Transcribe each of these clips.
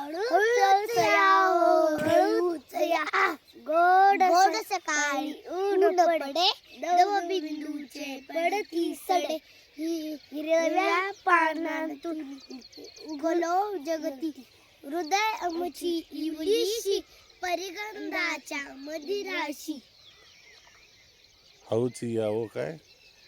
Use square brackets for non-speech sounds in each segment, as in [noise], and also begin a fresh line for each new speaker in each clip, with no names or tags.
हळूच या हो हळूच या गोड गोड सकाळी ऊन पडे. दव बिंदूचे पडती सडे. हि- हिरव्या पानातून उगलो जगती. हृदय अमची इवलीशी परिगंधाच्या मदिराशी.
हळूची या हो काय?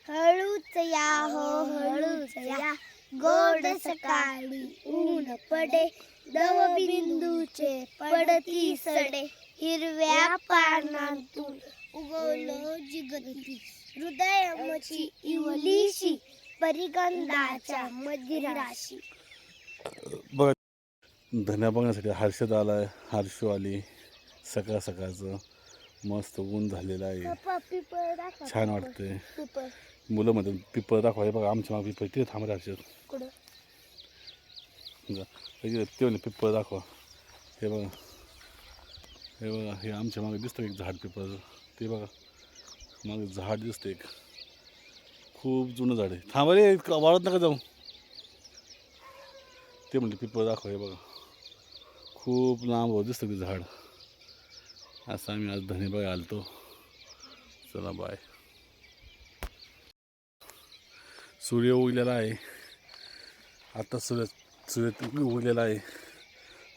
हळूच या हो हळूच या. गोड सकाळी ऊन पडे. दव बिंदूचे पडती सडे. हिरव्या पानातून उगवलो जिगती. हृदयमची इवलीशी परिगंधाच्या मदिराशी.
बघा धन्या बघण्यासाठी हर्षद आलाय. हर्षू आली. सकाळ सकाळचं मस्त ऊन झालेलं आहे. छान वाटतंय. मुलं म्हणतात पिपळ दाखवा. हे बघा आमच्या मागे पिपळ तिथे थांबत हर्षद. ते म्हणे पिपळ दाखवा हे बघा हे बघा हे आमच्या मागे दिसतं एक झाड पिपळाचं ते बघा मागे झाड दिसतं एक खूप जुनं झाड आहे थांबा रे इतकं वाळत नका जाऊ ते म्हणले पिपळ दाखवा हे बघा खूप लांब हो दिसतं ते झाड असं आम्ही आज धनेबाई आलतो चला बाय सूर्य उगलेला आहे आता सूर्य सूर्य उगलेला आहे.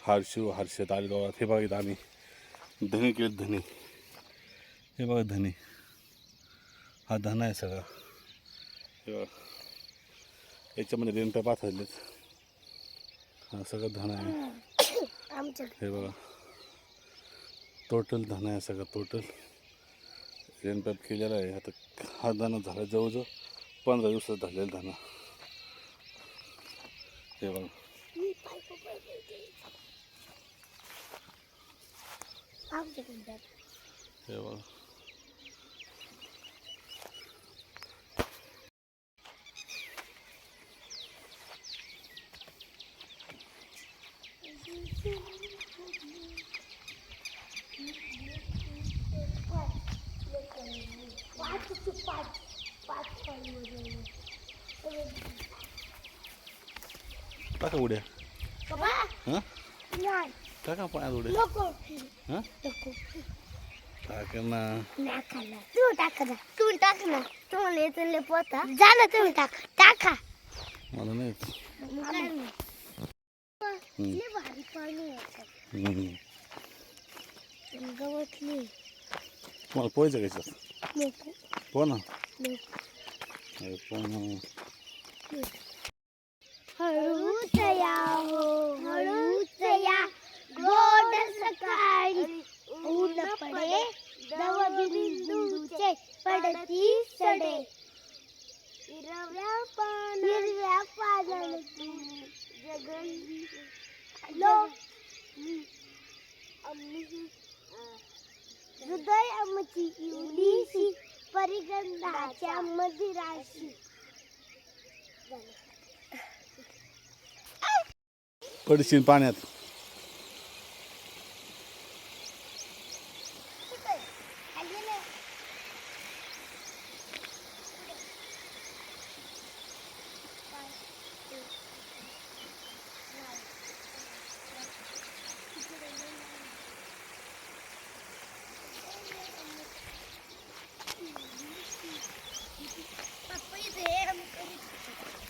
हारशिव हर्षद आले गावात हे बघा इथं आम्ही. धने केले धने. हे बघा धने. हा धना आहे सगळा. हे बघा. याच्यामध्ये रेणप्या पाथरलेत हा सगळं धना आहे. हे बघा. टोटल धना आहे सगळं टोटल. रेनपॅप केलेला आहे. आता हा दाना झाला जवळजवळ पंधरा दिवसात झालेला दाना हे बघा
आमच्या
हे बघा टाका उड्या हां टाका पाण्यात उड्या
नको
हां टाका ना
तू टाका ना तू टाक ना तुम्हाला येतं लय पोता जा ना तुम्ही टाका टाका
मला नाही येत.
लय भारी पाणी येतं
हम्म.
गवतली
तुम्हाला पोहायचं का याच्यात
नको
हो ना
नको
अरे
हळूच या हो हळूच या गोड सकाळी ऊन पडे दव बिंदूचे पडती सडे. हिरव्या पान हिरव्या पानातून जगली लो. हृदय आमची इवलीशी परिगंधाच्या मदिराशी.
पडशील पाण्यात.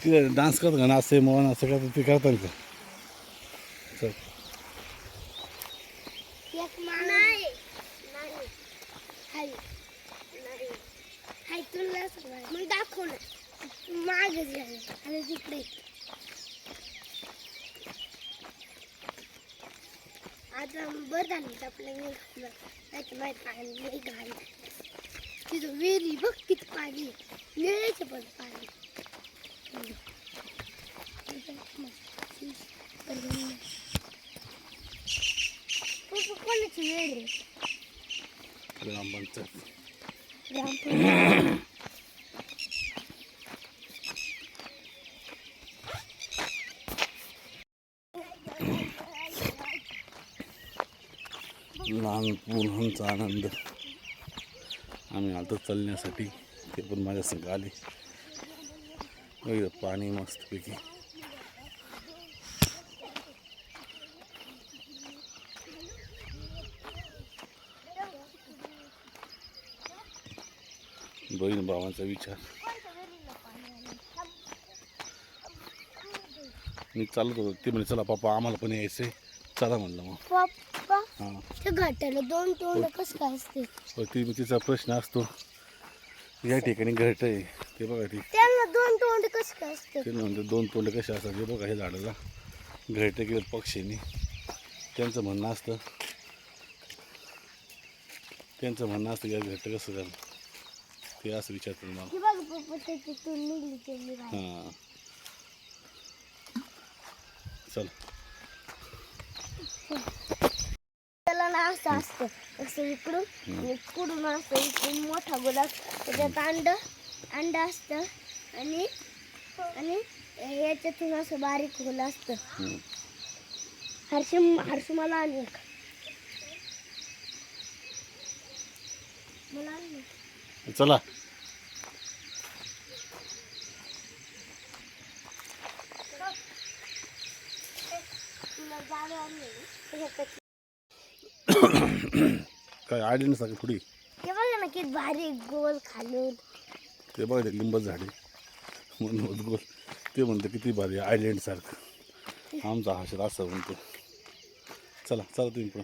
डान्स करत का? नाचते मोहन असं करतात ते करतात का? चल.
नाही नाही. हाय. नाही. हाय तुला मग झालं आणि तिकडे. आता बरं नाही माहीत पाणी नाही घाल तिथं विहिरी बघ किती पाणी आहे. निळ्याचं पण पाणी कोणाची वेळ आहे
आनंद. आम्ही आता चालण्यासाठी ते पण माझ्या संघ आले. पाणी मस्तपैकी. बहीण भावांचा विचार. मी चालत होतो ती म्हणे चला पप्पा आम्हाला पण यायचंय. चला म्हणलं मग.
घाटाला दोन तोंड कस काय असते?
तिचा प्रश्न असतो. या ठिकाणी घरट आहे. ते बघा ती
त्यांना दोन तोंड कसं काय असते
ते म्हणते दोन तोंड कसे असतात? हे बघा हे झाडाला घरटे गेले पक्षीने. त्यांचं म्हणणं असतं. त्यांचं म्हणणं असतं की घरट कसं झालं ते असं विचारतात मला. हां. चल
त्याला ना असं असतं असं इकडून आणि इकडून असं इकडून मोठा गुलाब त्याच्यात अंड अंड असतं आणि आणि याच्यातून असं बारीक गुल असतं
हम्म.
हर्ष मला आणि. मला आणि.
चला
तुला जागा आणली [clears throat]
काय आयडिया नसतं का पुढे
ते बघा ना किती भारी गोल खालून.
ते बघा ते लिंबच झाडे. म्हणून गोल. ते म्हणतं किती भारी आयलँड सारखं. आमचा हा असं म्हणतो. चला चला तुम्ही पण